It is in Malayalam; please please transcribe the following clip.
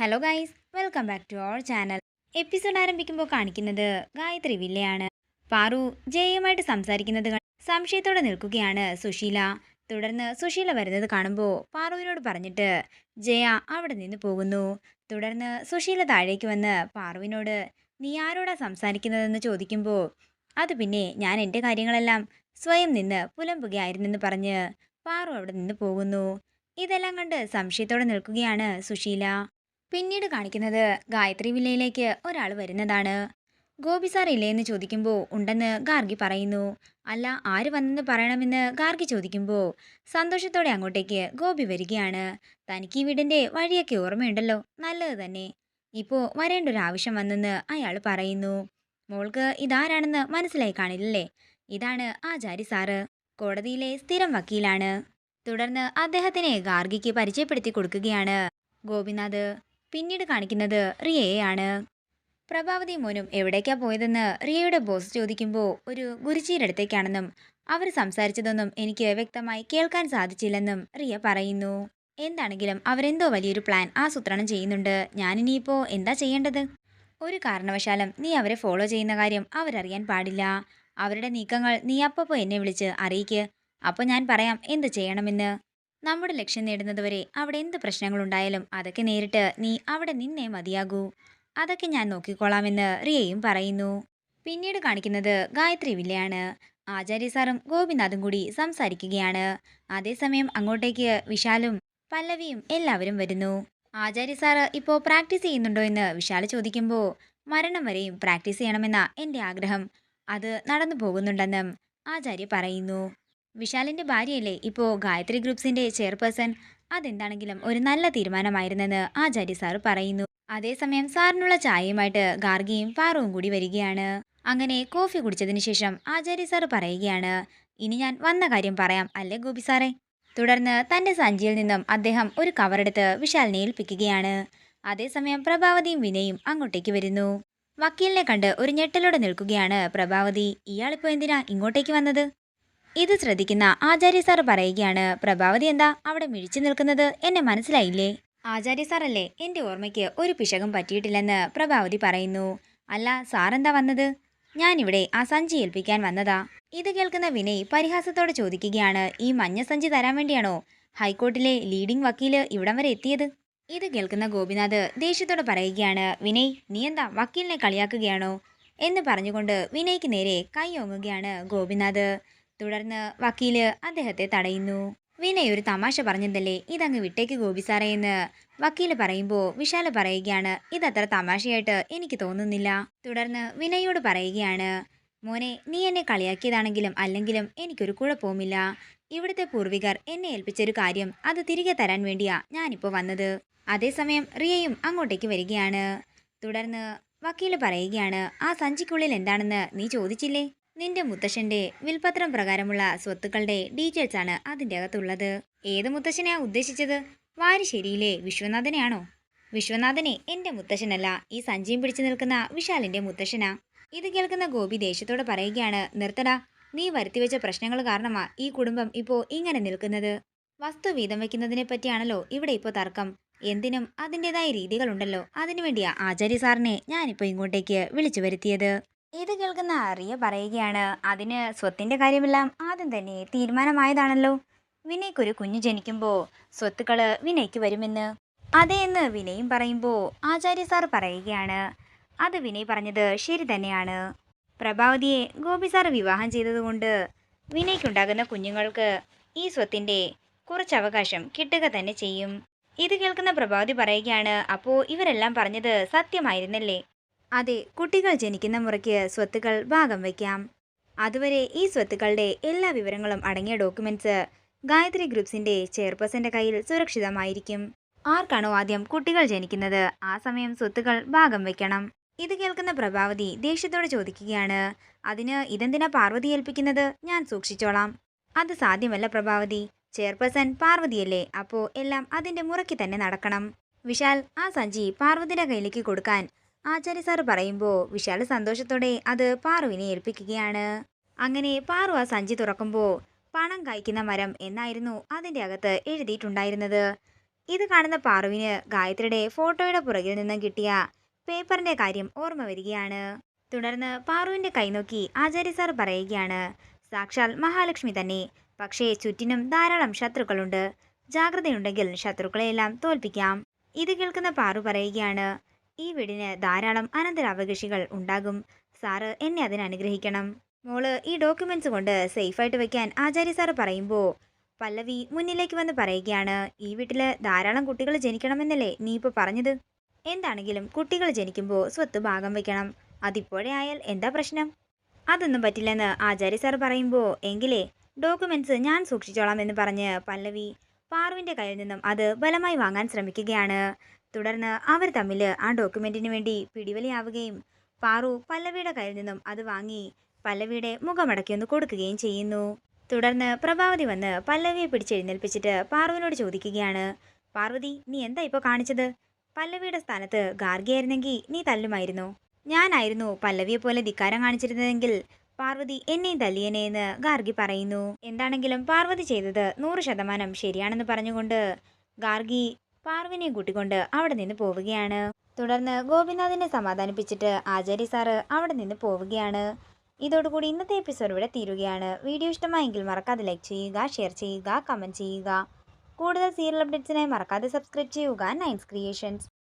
Hello guys welcome back to our channel episode ആരംഭിക്കുമ്പോൾ കാണിക്കുന്നത് ഗായത്രി വില്ലയാണ്. പാറു ജയയുമായിട്ട് സംസാരിക്കുന്നത് സംശയത്തോടെ നിൽക്കുകയാണ് സുശീല. തുടർന്ന് സുശീല വരുന്നത് കാണുമ്പോൾ പാറുവിനോട് പറഞ്ഞിട്ട് ജയ അവിടെ നിന്ന് പോകുന്നു. തുടർന്ന് സുശീല താഴേക്ക് വന്ന് പാറുവിനോട് നീ ആരോടാ സംസാരിക്കുന്നതെന്ന് ചോദിക്കുമ്പോൾ അത് പിന്നെ ഞാൻ എന്റെ കാര്യങ്ങളെല്ലാം സ്വയം നിന്ന് പുലമ്പുകയായിരുന്നെന്ന് പറഞ്ഞ് പാറു അവിടെ നിന്ന് പോകുന്നു. ഇതെല്ലാം കണ്ട് സംശയത്തോടെ നിൽക്കുകയാണ് സുശീല. പിന്നീട് കാണിക്കുന്നത് ഗായത്രി വില്ലയിലേക്ക് ഒരാൾ വരുന്നതാണ്. ഗോപി സാർ ഇല്ലേന്ന് ചോദിക്കുമ്പോൾ ഉണ്ടെന്ന് ഗാർഗി പറയുന്നു. അല്ല ആര് വന്നെന്ന് പറയണമെന്ന് ഗാർഗി ചോദിക്കുമ്പോൾ സന്തോഷത്തോടെ അങ്ങോട്ടേക്ക് ഗോപി വരികയാണ്. തനിക്ക് ഈ വീടിന്റെ വഴിയൊക്കെ ഓർമ്മയുണ്ടല്ലോ നല്ലത് തന്നെ. ഇപ്പോൾ വരേണ്ട ഒരു ആവശ്യം വന്നെന്ന് അയാൾ പറയുന്നു. മോൾക്ക് ഇതാരാണെന്ന് മനസ്സിലായി കാണില്ലല്ലേ? ഇതാണ് ആചാരി സാറ് കോടതിയിലെ സ്ഥിരം വക്കീലാണ്. തുടർന്ന് അദ്ദേഹത്തിനെ ഗാർഗിക്ക് പരിചയപ്പെടുത്തി കൊടുക്കുകയാണ് ഗോപിനാഥ്. പിന്നീട് കാണിക്കുന്നത് റിയയെയാണ്. പ്രഭാവതി മോനും എവിടേക്കാ പോയതെന്ന് റിയയുടെ ബോസ് ചോദിക്കുമ്പോൾ ഒരു ഗുരുജിയുടെ അടുത്തേക്കാണെന്നും അവർ സംസാരിച്ചതൊന്നും എനിക്ക് വ്യക്തമായി കേൾക്കാൻ സാധിച്ചില്ലെന്നും റിയ പറയുന്നു. എന്താണെങ്കിലും അവരെന്തോ വലിയൊരു പ്ലാൻ ആസൂത്രണം ചെയ്യുന്നുണ്ട്. ഞാനിനിയിപ്പോൾ എന്താ ചെയ്യേണ്ടത്? ഒരു കാരണവശാലും നീ അവരെ ഫോളോ ചെയ്യുന്ന കാര്യം അവരറിയാൻ പാടില്ല. അവരുടെ നീക്കങ്ങൾ നീ അപ്പപ്പോൾ എന്നെ വിളിച്ച് അറിയിക്ക്. അപ്പോൾ ഞാൻ പറയാം എന്ത് ചെയ്യണമെന്ന്. നമ്മുടെ ലക്ഷ്യം നേടുന്നതുവരെ അവിടെ എന്ത് പ്രശ്നങ്ങളുണ്ടായാലും അതൊക്കെ നേരിട്ട് നീ അവിടെ നിന്നേ മതിയാകൂ. അതൊക്കെ ഞാൻ നോക്കിക്കോളാമെന്ന് റിയയും പറയുന്നു. പിന്നീട് കാണിക്കുന്നത് ഗായത്രി വില്ലയാണ്. ആചാര്യ സാറും ഗോപിനാഥും കൂടി സംസാരിക്കുകയാണ്. അതേസമയം അങ്ങോട്ടേക്ക് വിശാലും പല്ലവിയും എല്ലാവരും വരുന്നു. ആചാര്യ സാറ് ഇപ്പോൾ പ്രാക്ടീസ് ചെയ്യുന്നുണ്ടോ എന്ന് വിശാൽ ചോദിക്കുമ്പോൾ മരണം വരെയും പ്രാക്ടീസ് ചെയ്യണമെന്ന എന്റെ ആഗ്രഹം. അത് നടന്നു പോകുന്നുണ്ടെന്നും ആചാര്യ പറയുന്നു. വിശാലിന്റെ ഭാര്യയല്ലേ ഇപ്പോൾ ഗായത്രി ഗ്രൂപ്പ്സിന്റെ ചെയർപേഴ്സൺ? അതെന്താണെങ്കിലും ഒരു നല്ല തീരുമാനമായിരുന്നെന്ന് ആചാര്യ സാർ പറയുന്നു. അതേസമയം സാറിനുള്ള ചായയുമായിട്ട് ഗാർഗിയും പാറുവും കൂടി വരികയാണ്. അങ്ങനെ കോഫി കുടിച്ചതിന് ശേഷം ആചാര്യ സാർ പറയുകയാണ് ഇനി ഞാൻ വന്ന കാര്യം പറയാം അല്ലേ ഗോപി സാറേ? തുടർന്ന് തന്റെ സഞ്ചിയിൽ നിന്നും അദ്ദേഹം ഒരു കവറെടുത്ത് വിശാലിനെ ഏൽപ്പിക്കുകയാണ്. അതേസമയം പ്രഭാവതിയും വിനയും അങ്ങോട്ടേക്ക് വരുന്നു. വക്കീലിനെ കണ്ട് ഒരു ഞെട്ടലോടെ നിൽക്കുകയാണ് പ്രഭാവതി. ഇയാളിപ്പോ എന്തിനാ ഇങ്ങോട്ടേക്ക് വന്നത്? ഇത് ശ്രദ്ധിക്കുന്ന ആചാര്യ സാർ പറയുകയാണ് പ്രഭാവതി എന്താ അവിടെ മിഴിച്ചു നിൽക്കുന്നത്? എന്നെ മനസ്സിലായില്ലേ? ആചാര്യ സാറല്ലേ എന്റെ ഓർമ്മയ്ക്ക് ഒരു പിശകും പറ്റിയിട്ടില്ലെന്ന് പ്രഭാവതി പറയുന്നു. അല്ല സാറെന്താ വന്നത്? ഞാനിവിടെ ആ സഞ്ചി ഏൽപ്പിക്കാൻ വന്നതാ. ഇത് കേൾക്കുന്ന വിനയ് പരിഹാസത്തോടെ ചോദിക്കുകയാണ് ഈ മഞ്ഞ സഞ്ചി തരാൻ വേണ്ടിയാണോ? ഹൈക്കോർട്ടിലെ ലീഡിംഗ് വക്കീൽ ഇവിടം വരെ എത്തിയത്? ഇത് കേൾക്കുന്ന ഗോപിനാഥ് ദേഷ്യത്തോടെ പറയുകയാണ് വിനയ് നീ എന്താ വക്കീലിനെ കളിയാക്കുകയാണോ? എന്ന് പറഞ്ഞുകൊണ്ട് വിനയ്ക്ക് നേരെ കൈ ഓങ്ങുകയാണ് ഗോപിനാഥ്. തുടർന്ന് വക്കീൽ അദ്ദേഹത്തെ തടയുന്നു. വിനയ് ഒരു തമാശ പറഞ്ഞതല്ലേ? ഇതങ്ങ് വിട്ടേക്ക് ഗോപി സാറേ എന്ന് വക്കീൽ പറയുമ്പോൾ വിശാല പറയുകയാണ് ഇതത്ര തമാശയായിട്ട് എനിക്ക് തോന്നുന്നില്ല. തുടർന്ന് വിനയോട് പറയുകയാണ് മോനെ നീ എന്നെ കളിയാക്കിയതാണെങ്കിലും അല്ലെങ്കിലും എനിക്കൊരു കുഴപ്പവുമില്ല. ഇവിടുത്തെ പൂർവികർ എന്നെ ഏൽപ്പിച്ചൊരു കാര്യം അത് തിരികെ തരാൻ വേണ്ടിയാ ഞാനിപ്പോൾ വന്നത്. അതേസമയം റിയയും അങ്ങോട്ടേക്ക് വരികയാണ്. തുടർന്ന് വക്കീൽ പറയുകയാണ് ആ സഞ്ചിക്കുള്ളിൽ എന്താണെന്ന് നീ ചോദിച്ചില്ലേ? നിന്റെ മുത്തശ്ശന്റെ വിൽപത്രം പ്രകാരമുള്ള സ്വത്തുക്കളുടെ ഡീറ്റെയിൽസ് ആണ് അതിന്റെ അകത്തുള്ളത്. ഏത് മുത്തശ്ശനെയാ ഉദ്ദേശിച്ചത്? വാരിശ്ശേരിയിലെ വിശ്വനാഥനെയാണോ? വിശ്വനാഥനെ എന്റെ മുത്തശ്ശനല്ല ഈ സഞ്ചിയും പിടിച്ചു നിൽക്കുന്ന വിശാലിന്റെ മുത്തശ്ശനാ. ഇത് കേൾക്കുന്ന ഗോപി ദേഷ്യത്തോടെ പറയുകയാണ് നിർത്തടാ നീ വരുത്തിവെച്ച പ്രശ്നങ്ങൾ കാരണമാ ഈ കുടുംബം ഇപ്പോ ഇങ്ങനെ നിൽക്കുന്നത്. വസ്തു വീതം വയ്ക്കുന്നതിനെ പറ്റിയാണല്ലോ ഇവിടെ ഇപ്പോൾ തർക്കം. എന്തിനും അതിന്റെതായ രീതികളുണ്ടല്ലോ. അതിനുവേണ്ടിയാ ആചാര്യ സാറിനെ ഞാനിപ്പോൾ ഇങ്ങോട്ടേക്ക് വിളിച്ചു വരുത്തിയത്. ഇത് കേൾക്കുന്ന അറിയ പറയുകയാണ് അതിന് സ്വത്തിന്റെ കാര്യമെല്ലാം ആദ്യം തന്നെ തീരുമാനമായതാണല്ലോ. വിനയ്ക്കൊരു കുഞ്ഞു ജനിക്കുമ്പോൾ സ്വത്തുക്കൾ വിനയ്ക്ക് വരുമെന്ന്. അതെ എന്ന് വിനയും പറയുമ്പോൾ ആചാര്യ സാർ പറയുകയാണ് അത് വിനയ് പറഞ്ഞത് ശരി തന്നെയാണ്. പ്രഭാവതിയെ ഗോപി സാർ വിവാഹം ചെയ്തതുകൊണ്ട് വിനയ്ക്കുണ്ടാകുന്ന കുഞ്ഞുങ്ങൾക്ക് ഈ സ്വത്തിന്റെ കുറച്ച് അവകാശം കിട്ടുക തന്നെ ചെയ്യും. ഇത് കേൾക്കുന്ന പ്രഭാവതി പറയുകയാണ് അപ്പോൾ ഇവരെല്ലാം പറഞ്ഞത് സത്യമായിരുന്നല്ലേ? അതെ കുട്ടികൾ ജനിക്കുന്ന മുറയ്ക്ക് സ്വത്തുക്കൾ ഭാഗം വയ്ക്കാം. അതുവരെ ഈ സ്വത്തുക്കളുടെ എല്ലാ വിവരങ്ങളും അടങ്ങിയ ഡോക്യുമെന്റ്സ് ഗായത്രി ഗ്രൂപ്പ്സിന്റെ ചെയർപേഴ്സന്റെ കയ്യിൽ സുരക്ഷിതമായിരിക്കും. ആർക്കാണോ ആദ്യം കുട്ടികൾ ജനിക്കുന്നത്? ആ സമയം സ്വത്തുക്കൾ ഭാഗം വയ്ക്കണം. ഇത് കേൾക്കുന്ന പ്രഭാവതി ദേഷ്യത്തോടെ ചോദിക്കുകയാണ്. അതിന് ഇതെന്തിനാ പാർവതി ഏൽപ്പിക്കുന്നത്? ഞാൻ സൂക്ഷിച്ചോളാം. അത് സാധ്യമല്ല പ്രഭാവതി. ചെയർപേഴ്സൺ പാർവതിയല്ലേ? അപ്പോൾ എല്ലാം അതിന്റെ മുറയ്ക്ക് തന്നെ നടക്കണം. വിശാൽ ആ സഞ്ചി പാർവതിയുടെ കയ്യിലേക്ക് കൊടുക്കാൻ ആചാര്യ സാർ പറയുമ്പോൾ വിശാൽ സന്തോഷത്തോടെ അത് പാറുവിനെ ഏൽപ്പിക്കുകയാണ്. അങ്ങനെ പാറു ആ സഞ്ചി തുറക്കുമ്പോൾ പണം കായ്ക്കുന്ന മരം എന്നായിരുന്നു അതിന്റെ അകത്ത് എഴുതിയിട്ടുണ്ടായിരുന്നത്. ഇത് കാണുന്ന പാറുവിന് ഗായത്രിയുടെ ഫോട്ടോയുടെ പുറകിൽ നിന്നും കിട്ടിയ പേപ്പറിന്റെ കാര്യം ഓർമ്മ വരികയാണ്. തുടർന്ന് പാറുവിന്റെ കൈനോക്കി ആചാര്യ സാർ പറയുകയാണ് സാക്ഷാൽ മഹാലക്ഷ്മി തന്നെ. പക്ഷേ ചുറ്റിനും ധാരാളം ശത്രുക്കളുണ്ട്. ജാഗ്രതയുണ്ടെങ്കിൽ ശത്രുക്കളെയെല്ലാം തോൽപ്പിക്കാം. ഇത് കേൾക്കുന്ന പാറു പറയുകയാണ് ഈ വീടിന് ധാരാളം അനന്തരാവകാശികൾ ഉണ്ടാകും. സാറ് എന്നെ അതിന് അനുഗ്രഹിക്കണം മോൾ ഈ ഡോക്യുമെന്റ്സ് കൊണ്ട് സേഫായിട്ട് വെക്കാൻ ആചാര്യ സാറ് പറയുമ്പോൾ പല്ലവി മുന്നിലേക്ക് വന്ന് പറയുകയാണ് ഈ വീട്ടിൽ ധാരാളം കുട്ടികൾ ജനിക്കണമെന്നല്ലേ നീ ഇപ്പോൾ പറഞ്ഞത്? എന്താണെങ്കിലും കുട്ടികൾ ജനിക്കുമ്പോൾ സ്വത്ത് ഭാഗം വെക്കണം. അതിപ്പോഴേ ആയാൽ എന്താ പ്രശ്നം? അതൊന്നും പറ്റില്ലെന്ന് ആചാര്യ സാർ പറയുമ്പോൾ എങ്കിലേ ഡോക്യുമെന്റ്സ് ഞാൻ സൂക്ഷിച്ചോളാം എന്ന് പറഞ്ഞ് പല്ലവി പാറുവിന്റെ കയ്യിൽ നിന്നും അത് ബലമായി വാങ്ങാൻ ശ്രമിക്കുകയാണ്. തുടർന്ന് അവർ തമ്മിൽ ആ ഡോക്യുമെന്റിന് വേണ്ടി പിടിവലിയാവുകയും പാറു പല്ലവിയുടെ കയ്യിൽ നിന്നും അത് വാങ്ങി പല്ലവിയുടെ മുഖമടക്കി ഒന്ന് കൊടുക്കുകയും ചെയ്യുന്നു. തുടർന്ന് പ്രഭാവതി വന്ന് പല്ലവിയെ പിടിച്ചെഴുന്നേൽപ്പിച്ചിട്ട് പാറുവിനോട് ചോദിക്കുകയാണ് പാർവതി നീ എന്താ ഇപ്പോൾ കാണിച്ചത്? പല്ലവിയുടെ സ്ഥാനത്ത് ഗാർഗിയായിരുന്നെങ്കിൽ നീ തല്ലുമായിരുന്നു. ഞാനായിരുന്നു പല്ലവിയെ പോലെ ധിക്കാരം കാണിച്ചിരുന്നതെങ്കിൽ പാർവതി എന്നെയും തല്ലിയനെ എന്ന് ഗാർഗി പറയുന്നു. എന്താണെങ്കിലും പാർവതി ചെയ്തത് നൂറ് ശതമാനം ശരിയാണെന്ന് പറഞ്ഞുകൊണ്ട് ഗാർഗി പാർവിനെയും കൂട്ടിക്കൊണ്ട് അവിടെ നിന്ന് പോവുകയാണ്. തുടർന്ന് ഗോപിനാഥിനെ സമാധാനിപ്പിച്ചിട്ട് ആചാര്യ സാറ് അവിടെ നിന്ന് പോവുകയാണ്. ഇതോടുകൂടി ഇന്നത്തെ എപ്പിസോഡ് ഇവിടെ തീരുകയാണ്. വീഡിയോ ഇഷ്ടമായെങ്കിൽ മറക്കാതെ ലൈക്ക് ചെയ്യുക ഷെയർ ചെയ്യുക കമന്റ് ചെയ്യുക. കൂടുതൽ സീരിയൽ അപ്ഡേറ്റ്സിനായി മറക്കാതെ സബ്സ്ക്രൈബ് ചെയ്യുക. Nines Creations.